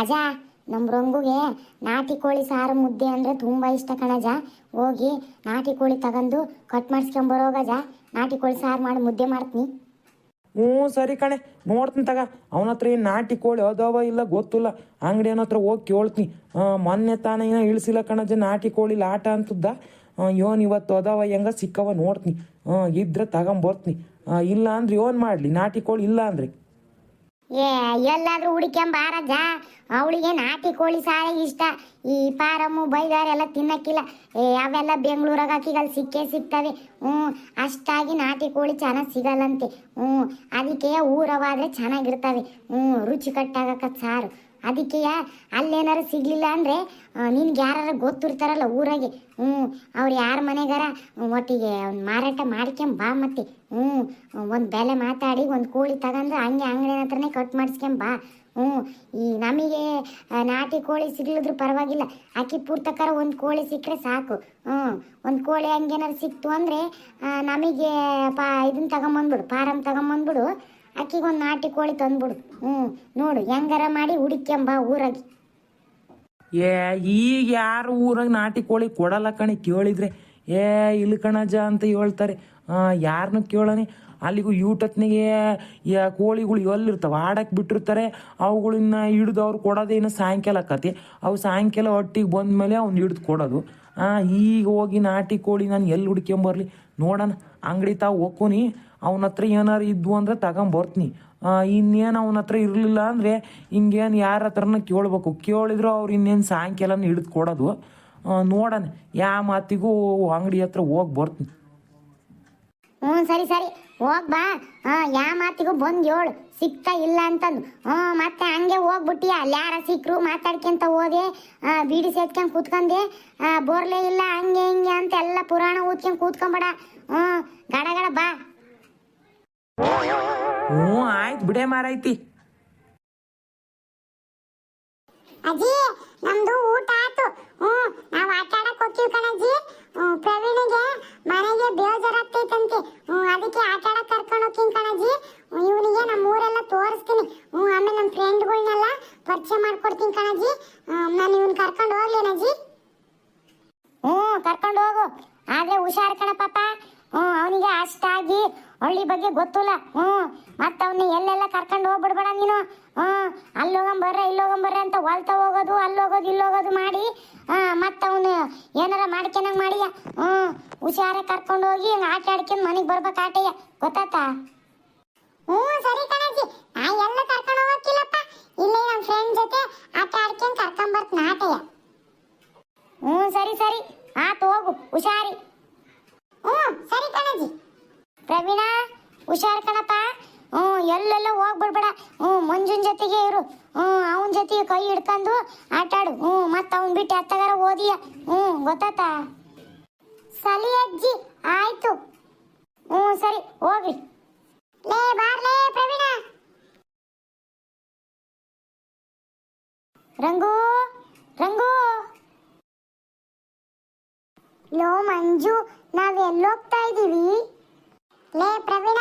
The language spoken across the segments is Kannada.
ಅಜ ನಮ್ಮ ರಂಗುಗೆ ನಾಟಿ ಕೋಳಿ ಸಾರು ಮುದ್ದೆ ಅಂದರೆ ತುಂಬ ಇಷ್ಟ ಕಣಜ. ಹೋಗಿ ನಾಟಿ ಕೋಳಿ ತಗೊಂಡು ಕಟ್ ಮಾಡಿಸ್ಕೊಂಬರೋಗಜ ನಾಟಿ ಕೋಳಿ ಸಾರು ಮಾಡಿ ಮುದ್ದೆ ಮಾಡ್ತೀನಿ. ಹ್ಞೂ ಸರಿ ಕಣೆ, ನೋಡ್ತೀನಿ ತಗ. ಅವನ ಹತ್ರ ಏನು ನಾಟಿ ಕೋಳಿ ಅದಾವ ಇಲ್ಲ ಗೊತ್ತಿಲ್ಲ. ಅಂಗಡಿ ಹತ್ರ ಹೋಗಿ ಕೇಳ್ತೀನಿ. ಮೊನ್ನೆ ತಾನೇ ಏನೋ ಇಳಿಸಿಲ್ಲ ಕಣಜ ನಾಟಿ ಕೋಳಿ ಆಟ ಅಂತದ್ದ. ಯೋನ್ ಇವತ್ತು ಅದಾವ ಹೆಂಗ ಸಿಕ್ಕವ ನೋಡ್ತೀನಿ. ಇದ್ರೆ ತಗೊಂಬರ್ತೀನಿ. ಇಲ್ಲ ಅಂದ್ರೆ ಯೋನ್ ಮಾಡಲಿ, ನಾಟಿ ಕೋಳಿ ಇಲ್ಲ ಅಂದ್ರೆ. ಏ, ಎಲ್ಲಾದ್ರೂ ಬಾರಜ್ಜ ಅವಳಿಗೆ ನಾಟಿ ಕೋಳಿ ಸಾರೇ ಇಷ್ಟ. ಈ ಪಾರಮ್ಮು ಬೈದಾರ ಎಲ್ಲ ತಿನ್ನಕ್ಕಿಲ್ಲ. ಏ, ಅವೆಲ್ಲ ಬೆಂಗಳೂರಾಗ ಹಾಕಿಗಳು ಸಿಕ್ಕೇ ಸಿಗ್ತವೆ. ಹ್ಞೂ, ಅಷ್ಟಾಗಿ ನಾಟಿ ಕೋಳಿ ಚೆನ್ನಾಗಿ ಸಿಗಲ್ಲಂತೆ. ಹ್ಞೂ, ಅದಕ್ಕೆ ಊರವಾದ್ರೆ ಚೆನ್ನಾಗಿರ್ತವೆ. ಹ್ಞೂ ರುಚಿ ಕಟ್ಟಾಗಕ್ಕ ಸಾರು. ಅದಕ್ಕೆ ಅಲ್ಲೇನಾರು ಸಿಗ್ಲಿಲ್ಲ ಅಂದರೆ ನಿನ್ಗೆ ಯಾರು ಗೊತ್ತಿರ್ತಾರಲ್ಲ ಊರಾಗೆ. ಹ್ಞೂ, ಅವ್ರು ಯಾರ ಮನೆಗಾರ? ಒಟ್ಟಿಗೆ ಮಾರಾಟ ಮಾಡ್ಕೊಂಡ್ ಬಾ ಮತ್ತೆ. ಹ್ಞೂ, ಒಂದು ಬೆಲೆ ಮಾತಾಡಿ, ಒಂದು ಕೋಳಿ ತಗೊಂಡು ಹಂಗೆ ಅಂಗಡಿ ಹತ್ರನೇ ಕಟ್ ಬಾ. ಹ್ಞೂ, ಈ ನಮಗೆ ನಾಟಿ ಕೋಳಿ ಸಿಗ್ಲಿದ್ರು ಪರವಾಗಿಲ್ಲ. ಅಕ್ಕಿ ಪೂರ್ತಕರ ಒಂದು ಕೋಳಿ ಸಿಕ್ಕರೆ ಸಾಕು. ಹ್ಞೂ, ಒಂದು ಕೋಳಿ ಹಂಗೇನಾರು ಸಿಕ್ತು ಅಂದರೆ ನಮಗೆ ಪಾ ಇದನ್ನ ತಗೊಂಬಂದ್ಬಿಡು ಫಾರಮ್ ತಗೊಂಬಂದ್ಬಿಡು. ಅಕ್ಕಿಗೆ ಒಂದು ನಾಟಿ ಕೋಳಿ ತಂದ್ಬಿಡು. ಹ್ಞೂ ನೋಡು, ಹೆಂಗಾರ ಮಾಡಿ ಹುಡುಕ್ಯಂಬ ಊರಾಗಿ. ಏ, ಈಗ ಯಾರು ಊರಾಗ ನಾಟಿ ಕೋಳಿ ಕೊಡಲ್ಲ ಕಣಿ, ಕೇಳಿದ್ರೆ. ಏ, ಇಲ್ಲಿ ಕಣಜ ಅಂತ ಹೇಳ್ತಾರೆ. ಯಾರನ್ನ ಕೇಳನಿ ಅಲ್ಲಿಗೂ ಯೂಟತ್ನಿಗೆ ಕೋಳಿಗಳು ಎಲ್ಲಿರ್ತಾವೆ? ಆಡಕ್ಕೆ ಬಿಟ್ಟಿರ್ತಾರೆ. ಅವುಗಳನ್ನ ಹಿಡಿದು ಅವ್ರು ಕೊಡೋದೇನು ಸಾಯಂಕಾಲ ಕತೆ ಅವು ಸಾಯಂಕಾಲ ಒಟ್ಟಿಗೆ ಬಂದಮೇಲೆ ಅವ್ನು ಹಿಡ್ದು ಕೊಡೋದು. ಈಗ ಹೋಗಿ ನಾಟಿ ಕೋಳಿ ನಾನು ಎಲ್ಲಿ ಹುಡ್ಕೊಂಬರ್ಲಿ ನೋಡೋಣ. ಅಂಗಡಿ ತಾವು ಹೋಗ್ಕೊನಿ ಅವನ ಹತ್ರ ಏನಾರು ಇದ್ವು ಅಂದ್ರೆ ತಗೊಂಬರ್ತೀನಿ ಇನ್ನೇನು ಅವನ ಹತ್ರ ಇರಲಿಲ್ಲ ಅಂದರೆ ಹಿಂಗೇನು ಯಾರ ಹತ್ರನ ಕೇಳ್ಬೇಕು. ಕೇಳಿದ್ರು ಅವ್ರು ಇನ್ನೇನು ಸಾಯಂಕಾಲನ ಹಿಡಿದು ಕೊಡೋದು. ನೋಡೋಣ. ಯಾವ ಮಾತಿಗೂ ಅಂಗಡಿ ಹತ್ರ ಹೋಗಿ ಬರ್ತೀನಿ. ಹ್ಞೂ ಸರಿ ಸರಿ. ಹೋಗ್ ಬಾ. ಯಾ ಮಾತಿಗೂ ಬಂದು ಹೇಳು. ಸಿಗ್ತಾ ಇಲ್ಲ ಅಂತಂದು. ಹ್ಞೂ ಮತ್ತೆ ಹಂಗೆ ಹೋಗ್ಬಿಟ್ಟಿಯ? ಯಾರ ಸಿಕ್ಕರು ಮಾತಾಡ್ಕೊಂತ ಹೋದೆ. ಬೀಡಿ ಸೇದ್ಕೊಂಡು ಕೂತ್ಕೊಂಡೆ ಬೋರ್ಲೆ ಇಲ್ಲ, ಹಂಗೆ ಹಿಂಗೆ ಅಂತ ಎಲ್ಲ ಪುರಾಣ ಓದ್ಕೊಂಡು ಕೂತ್ಕೊಂಬೇಡ ಹ್ಞೂ ಗಡಗಡ ಗಡ, ಬಾ. ಹ್ಞೂ ಆಯ್ತು ಬಿಡೇ ಮಾರೈತಿ ಅಜ್ಜಿ ನಮ್ದು ಊಟ ಆತು ಹ್ಞೂ ನಾವು ಆಟ ಆಡಕ್ ಹೋಗ್ತೀವಿ ಕಣಜ್ಜಿ ಹ್ಮ್, ಪ್ರವೀಣಿಗೆ ಮನೆಗೆ ಬೇಜಾರಾಗ್ತೈತಂತೆ ಹ್ಞೂ ಅದಕ್ಕೆ ಆಟ ಆಡಕ್ ಕರ್ಕೊಂಡು ಹೋಗ್ತೀನಿ ಕಣಜ್ಜಿ ಇವನಿಗೆ ನಮ್ಮ ಊರೆಲ್ಲ ತೋರಿಸ್ತೀನಿ ಹ್ಞೂ ಆಮೇಲೆ ನಮ್ಮ ಫ್ರೆಂಡ್ಗಳನ್ನೆಲ್ಲ ಪರಿಚಯ ಮಾಡ್ಕೊಡ್ತೀನಿ ಕಣಜ್ಜಿ ನಾನು ಇವನ್ ಕರ್ಕೊಂಡು ಹೋಗ್ಲೇನಜ್ಜಿ ಹ್ಞೂ ಕರ್ಕೊಂಡು ಹೋಗು ಆದ್ರೆ ಹುಷಾರ್ ಕಣ ಪಾಪ ಹ್ಞೂ ಅವನಿಗೆ ಅಷ್ಟಾಗಿ ಹಳ್ಳಿ ಬಗ್ಗೆ ಗೊತ್ತಿಲ್ಲ ಹ್ಞೂ ಮತ್ತೆ ಅವನ್ನ ಎಲ್ಲೆಲ್ಲ ಕರ್ಕೊಂಡು ಹೋಗ್ಬಿಡ್ಬೇಡ ನೀನು ಹ್ಞೂ ಅಲ್ಲಿ ಹೋಗಂಬರ್ರೆ ಇಲ್ಲಿ ಅಂತ ಹೊಲ್ತಾ ಹೋಗೋದು, ಅಲ್ಲಿ ಹೋಗೋದು, ಇಲ್ಲಿ ಹೋಗೋದು ಮಾಡಿ ಮತ್ತೆ ಅವನು ಏನಾರ ಮಾಡ್ಕೊಂಡಂಗೆ ಮಾಡಿಯ. ಹ್ಞೂ ಹುಷಾರಿ ಕರ್ಕೊಂಡು ಹೋಗಿ ಹಿಂಗೆ ಆಟ ಆಡ್ಕೊಂಡು ಮನೆಗೆ ಬರ್ಬೇಕು ಆಟಯ್ಯ. ಗೊತ್ತಾತಾ? ಹ್ಞೂ, ಸರಿ ಕಣಜ್ಜಿ. ನಾ ಎಲ್ಲ ಕರ್ಕೊಂಡು ಹೋಗಕ್ಕಿಲ್ಲಪ್ಪ ಇಲ್ಲೇ ನಮ್ಮ ಫ್ರೆಂಡ್ ಜೊತೆ ಆಟ ಆಡ್ಕೊಂಡು ಕರ್ಕೊಂಬರ್ತೀನಿ ಆಟಯ್ಯ. ಹ್ಞೂ, ಸರಿ ಸರಿ. ಆತು, ಹೋಗು. ಹುಷಾರಿ. ಹ್ಞೂ, ಸರಿ ಕಣಜ್ಜಿ. ಪ್ರವೀಣ, ಹುಷಾರ್ ಕಣಪ್ಪ. ಎಲ್ಲೆಲ್ಲ ಹೋಗ್ಬಿಡ್ಬೇಡ ಹ್ಞೂ ಮಂಜುನ್ ಜೊತೆಗೆ ಇರು. ಹ್ಞೂ ಅವನ ಜೊತೆಗೆ ಕೈ ಹಿಡ್ಕೊಂಡು ಆಟಾಡು ಹ್ಞೂ ಮತ್ತೆ ಅವನ್ ಬಿಟ್ಟು ಎತ್ತಗಾರ ಓದಿಯ. ಹ್ಞೂ ಗೊತ್ತಾತಾ? ಸಲಿ ಅಜ್ಜಿ, ಆಯ್ತು. ಹ್ಞೂ ಸರಿ, ಹೋಗ್ರಿ. ಲೇ ಬಾರ್ಲೇ ಪ್ರವೀಣ. ರಂಗು ರಂಗು. ಲೋ, ಮಂಜು, ನಾವ್ ಎಲ್ಲೋಗ್ತಾ ಇದೀವಿ. ಲೇ, ಪ್ರವೀಣ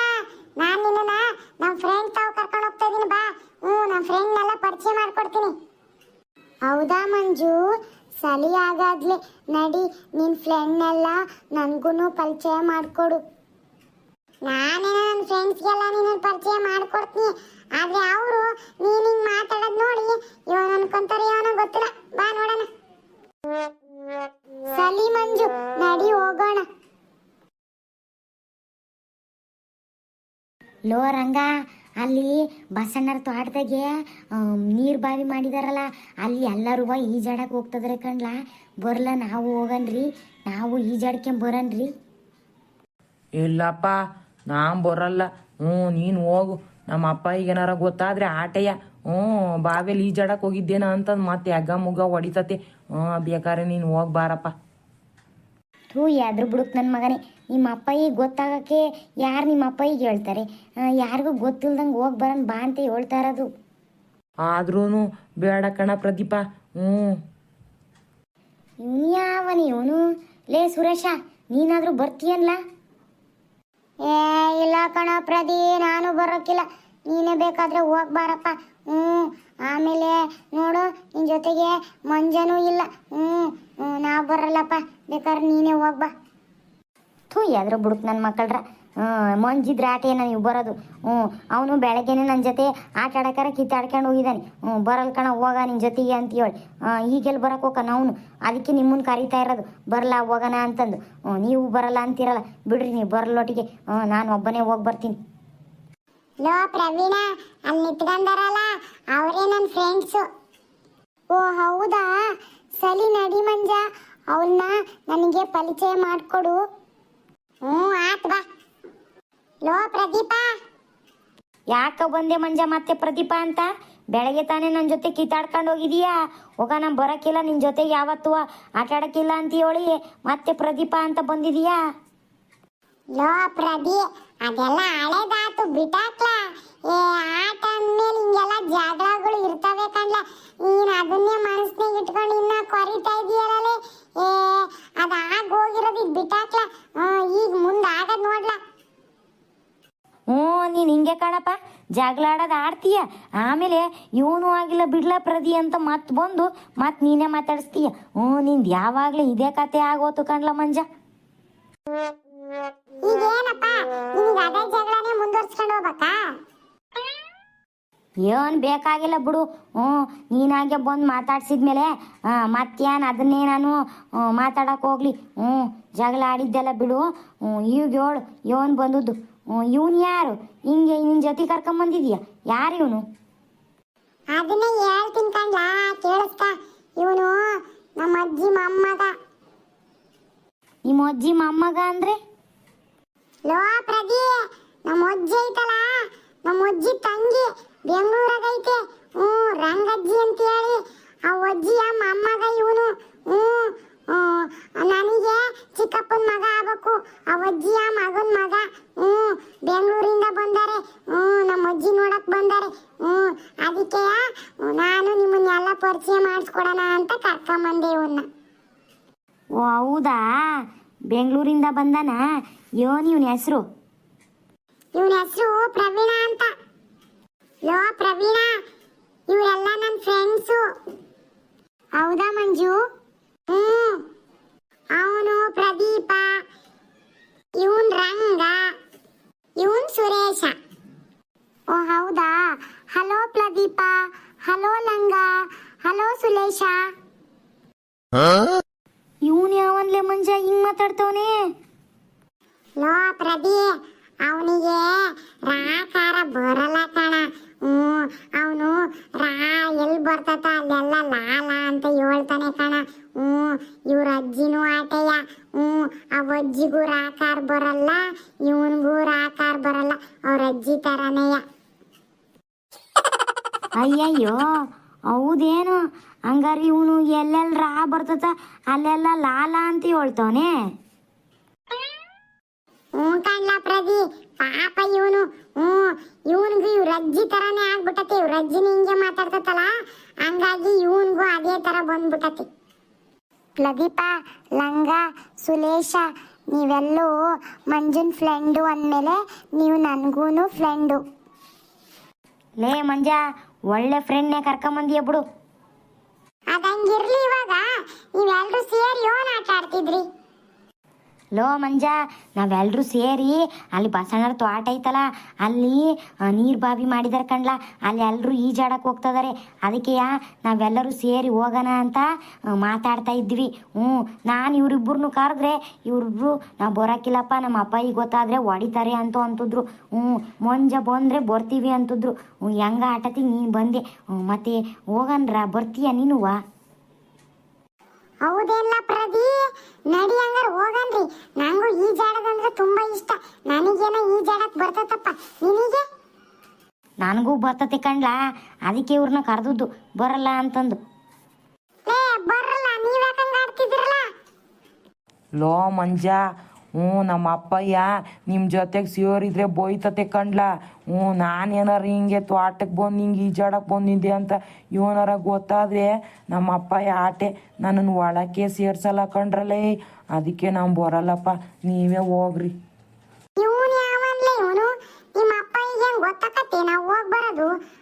ನಾನ್ ನಿನ್ನ ನಮ್ಮ ಫ್ರೆಂಡ್ ತಾವು ಕರ್ಕೊಂಡು ಹೋಗ್ತಾ ಇದೀನಿ, ಬಾ. ಹ್ಞೂ ನಮ್ಮ ಫ್ರೆಂಡ್ನೆಲ್ಲ ಪರಿಚಯ ಮಾಡ್ಕೊಡ್ತೀನಿ. ಹೌದಾ, ಮಂಜು? ಸಲಿ ಆಗಾದ್ಲೆ ನಡಿ ನಿನ್ನ ಫ್ರೆಂಡ್ನೆಲ್ಲ ನನಗೂ ಪರಿಚಯ ಮಾಡಿಕೊಡು. ನಾನೇನ ನನ್ನ ಫ್ರೆಂಡ್ಸ್ಗೆಲ್ಲ ನಿನ್ನ ಪರಿಚಯ ಮಾಡ್ಕೊಡ್ತೀನಿ. ಲೋ ರಂಗ ಅಲ್ಲಿ ಬಸಣ್ಣರ ತೋಟದಾಗೆ ನೀರು ಬಾವಿ ಮಾಡಿದಾರಲ್ಲ ಅಲ್ಲಿ ಎಲ್ಲರೂ ಈಜಾಡಕ್ಕೆ ಹೋಗ್ತದ್ರೆ ಕಣ್ಲ? ಬರ್ಲ ನಾವು ಹೋಗನ್ರಿ ನಾವು ಈಜಾಡ್ಕೊಂಡ್ ಬರನ್ರಿ. ಇಲ್ಲಪ್ಪ ನಾನ್ ಬರಲ್ಲ. ಹ್ಞೂ ನೀನು ಹೋಗು. ನಮ್ಮ ಅಪ್ಪ ಈಗೇನಾರ ಗೊತ್ತಾದ್ರೆ ಆಟಯ್ಯ. ಹ್ಞೂ ಬಾವಿಯಲ್ಲಿ ಈಜಾಡಕ್ಕೆ ಹೋಗಿದ್ದೇನ ಅಂತ ಮತ್ತೆ ಹಗ್ಗ ಮುಗ್ಗ ಹೊಡಿತತೆ. ಹ್ಞೂ ಬೇಕಾದ್ರೆ ನೀನು ಹೋಗ್ಬಾರಪ್ಪ ಥೂ ಯಾದ್ರು ಬಿಡುಕ್ ನನ್ನ ಮಗನೇ. ನಿಮ್ಮ ಅಪ್ಪಯ್ಯ ಗೊತ್ತಾಗಕ್ಕೆ ಯಾರು ನಿಮ್ಮ ಅಪ್ಪಾಯಿಗೆ ಹೇಳ್ತಾರೆ? ಯಾರಿಗೂ ಗೊತ್ತಿಲ್ದಂಗೆ ಹೋಗಿ ಬರೋಣ ಬಾ ಅಂತ ಹೇಳ್ತಾ ಇರೋದು. ಆದ್ರೂ ಬೇಡ ಕಣ ಪ್ರದೀಪ. ಹ್ಞೂ. ಇವನು ಯಾವನಿ ಇವನು? ಲೇ ಸುರೇಶ ನೀನಾದರೂ ಬರ್ತೀಯಲ್ಲ? ಏ ಇಲ್ಲ ಕಣ ಪ್ರದಿ ನಾನು ಬರೋಕ್ಕಿಲ್ಲ ನೀನೇ ಬೇಕಾದ್ರೆ ಹೋಗ್ಬಾರಪ್ಪ ಹ್ಞೂ. ಆಮೇಲೆ ನೋಡು ನಿನ್ನ ಜೊತೆಗೆ ಮಂಜನೂ ಇಲ್ಲ. ಹ್ಞೂ. ನಾವು ನಾ ಬರಲ್ಲಪ್ಪ. ಬೇಕಾದ್ರೆ ನೀನೇ ಹೋಗ್ಬಾ ಥೂ, ಎದ್ರ ಬುಡುಕ್ ನನ್ನ ಮಕ್ಕಳ್ರ. ಮಂಜಿದ್ರೆ ಆಟ ಏನ ನೀವು ಬರೋದು. ಹ್ಞೂ, ಅವನು ಬೆಳಗ್ಗೆನೆ ನನ್ನ ಜೊತೆ ಆಟ ಆಡಕ್ಕಾರ ಕಿತ್ತಾಡ್ಕೊಂಡು ಹೋಗಿದ್ದಾನೆ ಹ್ಞೂ, ಬರಲ್ ಕಣ, ಹೋಗ ನಿನ್ನ ಜೊತೆಗೆ ಅಂತ ಹೇಳಿ ಈಗೆಲ್ಲಿ ಬರಕ್ಕೆ ಹೋಗ ಅವನು. ಅದಕ್ಕೆ ನಿಮ್ಮನ್ನು ಕರಿತಾ ಇರೋದು. ಬರಲ್ಲ ಹೋಗೋಣ ಅಂತಂದು. ಹ್ಞೂ, ನೀವು ಬರಲ್ಲ ಅಂತೀರಲ್ಲ. ಬಿಡ್ರಿ ನೀವು ಬರಲ್ಲೊಟ್ಟಿಗೆ ಹ್ಞೂ, ನಾನು ಒಬ್ಬನೇ ಹೋಗಿ ಬರ್ತೀನಿ. ಲೋ, ಪ್ರವೀಣ ಅಲ್ಲಿ ನಿಂತ್ಕೊಂಡಾರಲ್ಲ ಅವರೇ ನನ್ನ ಫ್ರೆಂಡ್ಸು ಓ, ಹೌದಾ? ಸಲಿ ನಡಿ ಮಂಜ ಅವನ್ನ ನನಗೆ ಪರಿಚಯ ಮಾಡಿಕೊಡು. ಹ್ಞೂ ಆತ್ ಬಾ. ಲೋ ಪ್ರದೀಪ. ಯಾಕ ಬಂದೆ ಮಂಜ ಮತ್ತೆ ಪ್ರದೀಪ ಅಂತ? ಬೆಳಗ್ಗೆ ತಾನೆ ನನ್ನ ಜೊತೆ ಕಿತ್ತಾಡ್ಕೊಂಡು ಹೋಗಿದೀಯಾ? ಹೋಗ ನಾನು ಬರೋಕ್ಕಿಲ್ಲ ನಿನ್ನ ಜೊತೆಗೆ ಯಾವತ್ತೂ ಆಟ ಆಡೋಕ್ಕಿಲ್ಲ ಅಂತ ಹೇಳಿ ಮತ್ತೆ ಪ್ರದೀಪ ಅಂತ ಬಂದಿದೀಯಾ? ಲೋ ಪ್ರದಿ ಅದೆಲ್ಲ ಹಳೇದಾತು ಬಿಟಾಕ್ಲ ಏ ಆಟ ಅಂದ್ಮೇಲೆ ಹಿಂಗೆಲ್ಲ ಜಗಳಗಳು ಇರ್ತವೆ ಕಣ್ಲ. ನೀನ್ ಅದನ್ನೇ ಮನಸ್ನಾಗ ಇಟ್ಕೊಂಡು ಇನ್ನ ಕೊರಿತಾ ಇದೀಯಲ್ಲ ಏ ಅದು ಆಗ ಹೋಗಿರೋದು ಹ್ಮ್, ಈಗ ಮುಂದೆ ಆಗದ್ ನೋಡ್ಲಾ. ಹ್ಞೂ, ನೀನು ಹಿಂಗೆ ಕಾಣಪ್ಪ. ಜಗಳ ಆಡೋದು ಆಡ್ತೀಯ. ಆಮೇಲೆ ಇವನು ಆಗಿಲ್ಲ ಬಿಡ್ಲ ಪ್ರದಿ ಅಂತ ಮತ್ತೆ ಬಂದು ಮತ್ತೆ ನೀನೇ ಮಾತಾಡಿಸ್ತೀಯ. ಹ್ಞೂ, ನಿಂದು ಯಾವಾಗಲೂ ಇದೇ ಕತೆ ಆಗೋತು ಕಣ್ಲ ಮಂಜ. ಈಗೇನಪ್ಪ ಅದೇ ಜಗಳನೇ ಮುಂದುವರ್ಸ್ಕೊಂಡು ಹೋಗ್ಬೇಕಾ? ಏನು ಬೇಕಾಗಿಲ್ಲ ಬಿಡು. ಹ್ಞೂ ನೀನಾಗೆ ಬಂದು ಮಾತಾಡ್ಸಿದ್ಮೇಲೆ ಮತ್ತೇನು ಅದನ್ನೇ ನಾನು ಮಾತಾಡಕ್ಕೆ ಹೋಗ್ಲಿ. ಹ್ಞೂ ಜಗಳ ಆಡಿದ್ದೆಲ್ಲ ಬಿಡು. ಹ್ಞೂ ಈಗ ಹೇಳು ಇವನ್ ಬಂದದ್ದು? ಹ್ಞೂ ಇವನು ಯಾರು? ಹಿಂಗೆ ನಿನ್ನ ಜೊತೆ ಕರ್ಕೊಂಬಂದಿದ್ಯಾ ಯಾರು ಇವನು? ಅದನ್ನೇ ಹೇಳ್ತೀನಿ ಕಂಡ ಕೇಳಿಸ್ಕ ಇವನು ನಮ್ಮ ಅಜ್ಜಿ ಮೊಮ್ಮಗ. ನಿಮ್ಮ ಅಜ್ಜಿ ಮೊಮ್ಮಗ ಅಂದ್ರೆ? ಲೋ ಪ್ರದಿ ನಮ್ಮ ಅಜ್ಜಿ ಐತಲ್ಲ ನಮ್ಮ ಅಜ್ಜಿ ತಂಗಿ. ಬೆಂಗಳೂರಾಗ ಐತೆ. ಹ್ಞೂ, ರಂಗಜ್ಜಿ ಅಂತ ಹೇಳಿ ಆ ಅಜ್ಜಿಯ ಮೊಮ್ಮಗ ಇವನು. ಹ್ಞೂ ನನಗೆ ಚಿಕ್ಕಪ್ಪನ ಮಗ ಆಗಬೇಕು. ಆ ಅಜ್ಜಿಯ ಮಗನ ಮಗ. ಹ್ಞೂ, ಬೆಂಗಳೂರಿಂದ ಬಂದಾರೆ. ಹ್ಞೂ, ನಮ್ಮ ಅಜ್ಜಿ ನೋಡಕ್ ಬಂದಾರೆ. ಹ್ಞೂ, ಅದಕ್ಕೆ ನಾನು ನಿಮ್ಮನ್ನೆಲ್ಲ ಪರಿಚಯ ಮಾಡಿಸ್ಕೊಡೋಣ ಅಂತ ಕರ್ಕೊಂಬಂದೆ ಇವನ್ನ. ಓ, ಹೌದಾ? ಬೆಂಗಳೂರಿಂದ ಬಂದಾನ? ಯೋನ್ ಇವನ ಹೆಸರು? ಇವನ ಹೆಸರು ಪ್ರವೀಣ ಅಂತ ಲೋ ಪ್ರವೀಣ ಇವರೆಲ್ಲ ನನ್ನ ಫ್ರೆಂಡ್ಸು ಹೌದಾ ಮಂಜು ಹ್ಮ್ ಅವನು ಪ್ರದೀಪ ಇವನ್ ರಂಗ ಇವನ್ ಸುರೇಶ ಓ ಹೌದಾ ಹಲೋ ಪ್ರದೀಪ ಹಲೋ ಲಂಗ ಹಲೋ ಸುಲೇಶ ಇವನ್ ಯಾವನ್ಲೆ ಮಂಜ ಹಿಂಗ್ ಮಾತಾಡ್ತವನೆ? ಲೋ ಪ್ರದಿ ಅವನಿಗೆ ರಾಕಾರ ಬರಲ್ಲ ಕಣ. ಅವನು ರಾ ಎಲ್ಲಿ ಬರ್ತತ ಅಲ್ಲೆಲ್ಲ ಲಾಲ ಅಂತ ಹೇಳ್ತಾನೆ ಕಣ. ಹ್ಞೂ ಇವ್ರ ಅಜ್ಜಿನೂ ಆಟೆಯ. ಹ್ಞೂ ಆ ಅಜ್ಜಿಗೂ ರಾಕಾರ ಬರಲ್ಲ ಇವನ್ಗೂ ರಾಕಾರ ಬರಲ್ಲ. ಅವ್ರ ಅಜ್ಜಿ ತರನೆಯ. ಅಯ್ಯಯ್ಯೋ ಹೌದೇನು? ಹಂಗಾರೆ ಇವನು ಎಲ್ಲೆಲ್ಲಿ ರಾ ಬರ್ತತ ಅಲ್ಲೆಲ್ಲ ಲಾಲ ಅಂತ ಹೇಳ್ತವನೆ. ಹ್ಞೂ ಕಣ್ಲ ಪ್ರದಿ ಪಾಪ ಇವನು. ಹ್ಞೂ ಇವನ್ಗೂ ಇವ್ರ ಅಜ್ಜಿ ತರಾನೇ ಆಗ್ಬಿಟ್ಟತಿ ಇವ್ರ ಅಜ್ಜಿನ ಹಿಂಗೆ ಮಾತಾಡ್ತತಲ್ಲ ಹಂಗಾಗಿ ಇವನ್ಗೂ ಅದೇ ತರ ಬಂದ್ಬಿಟ್ಟತಿ ಪ್ರದೀಪ ಲಂಗ ಸುಲೇಶ ನೀವೆಲ್ಲೂ ಮಂಜುನ್ ಫ್ರೆಂಡು ಅಂದಮೇಲೆ ನೀವು ನನಗೂ ಫ್ರೆಂಡು ಲೇ ಮಂಜ ಒಳ್ಳೆ ಫ್ರೆಂಡ್ನೇ ಕರ್ಕೊಂಬಂದಿಯ ಬಿಡು. ಅದಂಗಿರ್ಲಿ ಇವಾಗ. ನೀವೆಲ್ಲರೂ ಸೇರಿ ಓನ್ ಆಟ ಆಡ್ತಿದ್ರಿ. ಲೋ ಮಂಜ ನಾವೆಲ್ಲರೂ ಸೇರಿ ಅಲ್ಲಿ ಬಸಣ್ಣರ ತೋಟ ಐತಲ್ಲ, ಅಲ್ಲಿ ನೀರು ಬಾವಿ ಮಾಡಿದಾರೆ ಕಣ್ಲ ಅಲ್ಲಿ ಎಲ್ಲರೂ ಈಜಾಡಕ್ಕೆ ಹೋಗ್ತಿದಾರೆ. ಅದಕ್ಕೆ ನಾವೆಲ್ಲರೂ ಸೇರಿ ಹೋಗೋಣ ಅಂತ ಮಾತಾಡ್ತಾ ಇದ್ವಿ. ಹ್ಞೂ, ನಾನು ಇವರಿಬ್ಬರನ್ನು ಕರೆದ್ರೆ, ಇವ್ರಿಬ್ರು, ನಾವು ಬರೋಕ್ಕಿಲ್ಲಪ್ಪ ನಮ್ಮ ಅಪ್ಪಾಯಿಗೆ ಗೊತ್ತಾದರೆ ಹೊಡಿತಾರೆ ಅಂತ ಅಂತಿದ್ರು. ಹ್ಞೂ, ಮಂಜ ಬಂದರೆ ಬರ್ತೀವಿ ಅಂತಿದ್ರು. ಹ್ಞೂ, ಹೆಂಗ ಆಟತಿ, ನೀನು ಬಂದೆ. ಮತ್ತೆ ಹೋಗನ್ರ, ಬರ್ತೀಯ ನೀನುವಾ ಹೌದೇನ್ಲ ಪ್ರದಿ ನಡಿ ಹಂಗಾರ ಹೋಗನ್ರಿ. ನಂಗೂ ಈ ಜಾಡದಂದ್ರೆ ತುಂಬಾ ಇಷ್ಟ. ನನಗೇನ ಈ ಜಾಡಕ್ ಬರ್ತತಪ್ಪ ನಿನಗೆ? ನನಗೂ ಬರ್ತತೆ ಕಣ್ಲಾ. ಅದಕ್ಕೆ ಇವ್ರನ್ನ ಕರೆದದ್ದು. ಬರಲ್ಲ ಅಂತಂದು. ಲೇ ಬರಲ್ಲ. ನೀವ್ ಯಾಕಂಗ ಆಡ್ತಿದ್ರಲ್ಲ ಲೋ ಮಂಜ ಹ್ಞೂ, ನಮ್ಮ ಅಪ್ಪಯ್ಯ ನಿಮ್ಮ ಜೊತೆಗೆ ಸೇರಿದ್ರೆ ಬೋಯ್ತತೆ ಕಂಡ್ಲ. ಹ್ಞೂ ನಾನು ಏನಾರ ಹಿಂಗೆ ತೋಟಕ್ಕೆ ಬಂದು, ಹಿಂಗೆ ಈಜಾಡಕ್ಕೆ ಬಂದಿದ್ದೆ ಅಂತ ಇವನಾರ ಗೊತ್ತಾದ್ರೆ ನಮ್ಮ ಅಪ್ಪಯ್ಯ ಆಟೆ ನನ್ನನ್ನು ಒಳಕ್ಕೆ ಸೇರ್ಸಲ್ಲ ಕಂಡ್ರಲ್ಲೇ ಅದಕ್ಕೆ ನಾವು ಬರಲ್ಲಪ್ಪ, ನೀವೇ ಹೋಗ್ರಿ. ನಿಮ್ಮ ಅಪ್ಪಯ್ಯಗೆ ಹೆಂಗ್ ಗೊತ್ತಾಕತ್ತೆ ನಾವು ಹೋಗ್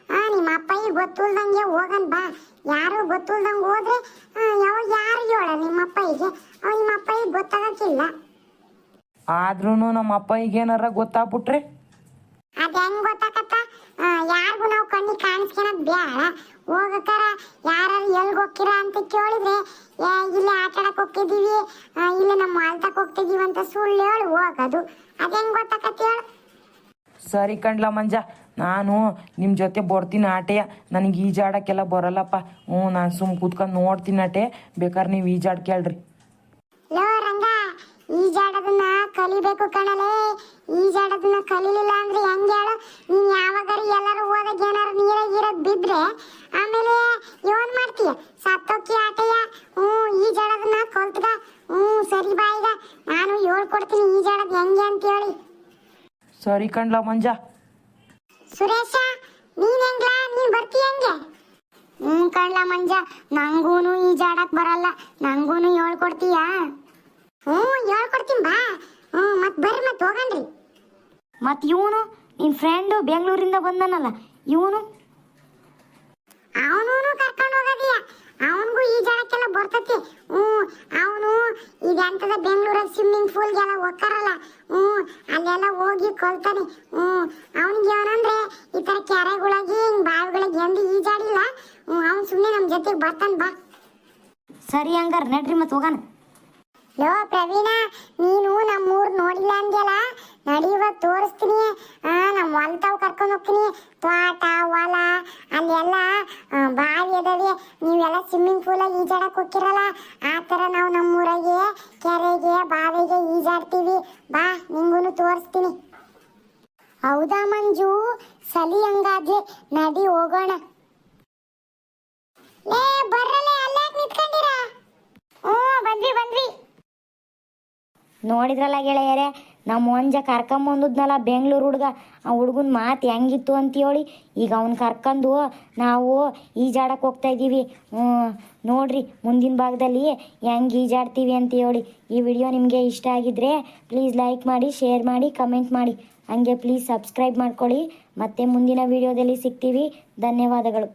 ಆ, ನಿಮ್ಮ ಅಪ್ಪಯ್ಯ ಗೊತ್ತು ಗೊತ್ತಿಲ್ದಂಗೆ ಹೋಗನ್ ಬಾ. ಯಾರು ಗೊತ್ತಿಲ್ದಂಗೆ ಹೋದ್ರೆ ಯಾರು ಹೇಳ ನಿಮ್ಮ ಅಪ್ಪಯ್ಯಗೆ? ಅವ ನಿಮ್ಮ ಅಪ್ಪಯ್ಯಗೆ ಗೊತ್ತಾಗಕ್ಕಿಲ್ಲ ಆದ್ರೂ ನಮ್ಮ ಅಪ್ಪ ಈಗೇನಾರ ಗೊತ್ತಾಗ್ಬಿಟ್ರೆ? ಅದ್ ಹೆಂಗ್ ಗೊತ್ತಾಕತ್ತ? ಯಾರಿಗೂ ನಾವು ಕಣ್ಣಿ ಕಾಣಿಸ್ಕೊಳಕ್ ಬ್ಯಾಡ. ಹೋಗಕ್ಕಾರ ಯಾರು ಎಲ್ಲಿ ಹೋಗ್ತೀರಾ ಅಂತ ಕೇಳಿದ್ರೆ ಇಲ್ಲಿ ಆಟ ಆಡಕ್ ಹೋಗ್ತಿದೀವಿ ಇಲ್ಲಿ ನಮ್ಮ ಮಾಲ್ತಕ್ ಹೋಗ್ತಿದೀವಿ ಅಂತ ಸುಳ್ಳು ಹೇಳಿ ಹೋಗೋದು. ಅದ್ ಹೆಂಗ್ ಗೊತ್ತಾಕತ್ತ ಹೇಳು? ಸರಿ ಕಣ್ಲ ಮಂಜ ನಾನು ನಿಮ್ಮ ಜೊತೆ ಬರ್ತೀನಿ ಆಟೆಯ ನನಗೆ ಈಜಾಡಕ್ಕೆಲ್ಲ ಬರಲ್ಲಪ್ಪ. ಹ್ಞೂ ನಾನು ಸುಮ್ ಕೂತ್ಕೊಂಡು ನೋಡ್ತೀನಿ ಆಟೆ. ಬೇಕಾದ್ರೆ ನೀವು ಈಜಾಡ್ ಕೇಳ್ರಿ. ಲೋ ರಂಗ ಈಜಾಡೋದನ್ನ ಕಲಿಬೇಕು ಕಣಲೆ. ಈಜಾಡೋದನ್ನ ಕಲೀಲಿಲ್ಲ ಅಂದ್ರೆ ಹೆಂಗ್ ಹೇಳು? ನೀನ್ ಯಾವಾಗಾರ ಎಲ್ಲರೂ ಹೋದಾಗ ಏನಾರು ನೀರಾಗ ಇರೋದು ಬಿದ್ರೆ ಆಮೇಲೆ ಏನ್ ಮಾಡ್ತೀಯ? ಸತ್ತೋಕಿ ಆಟಯ್ಯ. ಹ್ಞೂ ಈಜಾಡೋದನ್ನ ಕಲ್ತ್ಗ. ಹ್ಞೂ ಸರಿ ಬಾ ಈಗ. ನಾನು ಹೇಳ್ಕೊಡ್ತೀನಿ ಈಜಾಡೋದು ಹೆಂಗೆ ಅಂತ ಹೇಳಿ. ಸರಿ ಕಣ್ಲ ಮಂಜ. ಸುರೇಶ ನೀನ್ ಹೆಂಗ್ಲಾ? ನೀನ್ ಬರ್ತೀಯ ಹೆಂಗೆ? ಹ್ಮ್ ಕಣ್ಲ ಮಂಜ ನಂಗೂನು ಈಜಾಡಕ್ ಬರಲ್ಲ. ನಂಗೂನು ಹೇಳ್ಕೊಡ್ತೀಯಾ? ಹ್ಞೂ ಹೇಳ್ಕೊಡ್ತೀನಿ ಬಾ. ಹ್ಞೂ ಮತ್ ಬರ್ರಿ ಮತ್ ಹೋಗಣ್ರಿ. ಮತ್ತು ಇವನು ನಿನ್ನ ಫ್ರೆಂಡು ಬೆಂಗಳೂರಿಂದ ಬಂದನಲ್ಲ ಇವನು? ಅವನು ಕರ್ಕೊಂಡು ಹೋಗೋದಿಯ? ಅವನಿಗೂ ಈಜಾಡಕ್ಕೆಲ್ಲ ಬರ್ತತಿ. ಹ್ಞೂ ಅವನು ಈಗ ಅಂತದ ಬೆಂಗಳೂರಲ್ಲಿ ಸ್ವಿಮ್ಮಿಂಗ್ ಪೂಲ್ಗೆಲ್ಲ ಹೋಗ್ತಾರಲ್ಲ ಹ್ಞೂ ಅಲ್ಲೆಲ್ಲ ಹೋಗಿ ಕೊಲ್ತಾನೆ. ಹ್ಞೂ ಅವನಿಗೆ ಏನಂದ್ರೆ ಈ ಥರ ಕೆರೆಗಳಿಗೆ ಹಿಂಗೆ ಬಾವಿಗಳಿಗೆ ಎಂದು ಈಜಾಡಿಲ್ಲ ಹ್ಞೂ ಅವ್ನು ಸುಮ್ಮನೆ ನಮ್ಮ ಜೊತೆಗೆ ಬರ್ತಾನೆ ಬಾ. ಸರಿ ಹಂಗಾರ ನಡ್ರಿ ಮತ್ತೆ ಹೋಗೋಣ. ಲೋ ಪ್ರವೀಣ, ನೀನು ನಮ್ಮೂರ್ ನೋಡಿಲ್ಲ ಅಂದ್ಯಲ್ಲ? ನಡಿಯುವ ತೋರಿಸ್ತೀನಿ. ನಮ್ಮ ಹೊಲ್ತಾವ್ ಕರ್ಕೊಂಡು ಹೋಗ್ತೀನಿ. ತೋಟ, ಹೊಲ, ಅಲ್ಲೆಲ್ಲ ಬಾವಿ ಅದಾವೆ. ನೀವೆಲ್ಲ ಸ್ವಿಮ್ಮಿಂಗ್ ಪೂಲಾಗಿ ಈಜಾಡಕ್ ಹೋಗಿರಲ್ಲ ಆ ಥರ ನಾವು ನಮ್ಮೂರಾಗೆ, ಕೆರೆಗೆ, ಬಾವಿಗೆ ಈಜಾಡ್ತೀವಿ. ಬಾ, ನಿಂಗೂನು ತೋರಿಸ್ತೀನಿ. ಹೌದಾ ಮಂಜು? ಸಲಿ ಹಂಗಾದ್ರೆ, ನಡಿ ಹೋಗೋಣ. ಲೇ ಅಲ್ಲೇ ಹ್ಞೂ, ಬಂದ್ವಿ ಬಂದ್ವಿ. ನೋಡಿದ್ರಲ್ಲ ಗೆಳೆಯರೇ ನಮ್ಮ ಒಂಜ ಕರ್ಕೊಂಬಂದದ್ನಲ್ಲ ಬೆಂಗಳೂರು ಹುಡುಗ. ಆ ಹುಡುಗನ ಮಾತು ಹೆಂಗಿತ್ತು ಅಂತ ಹೇಳಿ ಈಗ ಅವ್ನು ಕರ್ಕೊಂಡು ನಾವು ಈಜಾಡಕ್ಕೆ ಹೋಗ್ತಾ ಇದ್ದೀವಿ. ನೋಡಿರಿ ಮುಂದಿನ ಭಾಗದಲ್ಲಿ ಹೆಂಗೆ ಈಜಾಡ್ತೀವಿ ಅಂತ ಹೇಳಿ ಈ ವಿಡಿಯೋ ನಿಮಗೆ ಇಷ್ಟ ಆಗಿದ್ರೆ ಪ್ಲೀಸ್ ಲೈಕ್ ಮಾಡಿ ಶೇರ್ ಮಾಡಿ ಕಮೆಂಟ್ ಮಾಡಿ. ಹಂಗೆ ಪ್ಲೀಸ್ ಸಬ್ಸ್ಕ್ರೈಬ್ ಮಾಡ್ಕೊಳ್ಳಿ. ಮತ್ತೆ ಮುಂದಿನ ವಿಡಿಯೋದಲ್ಲಿ ಸಿಗ್ತೀವಿ. ಧನ್ಯವಾದಗಳು.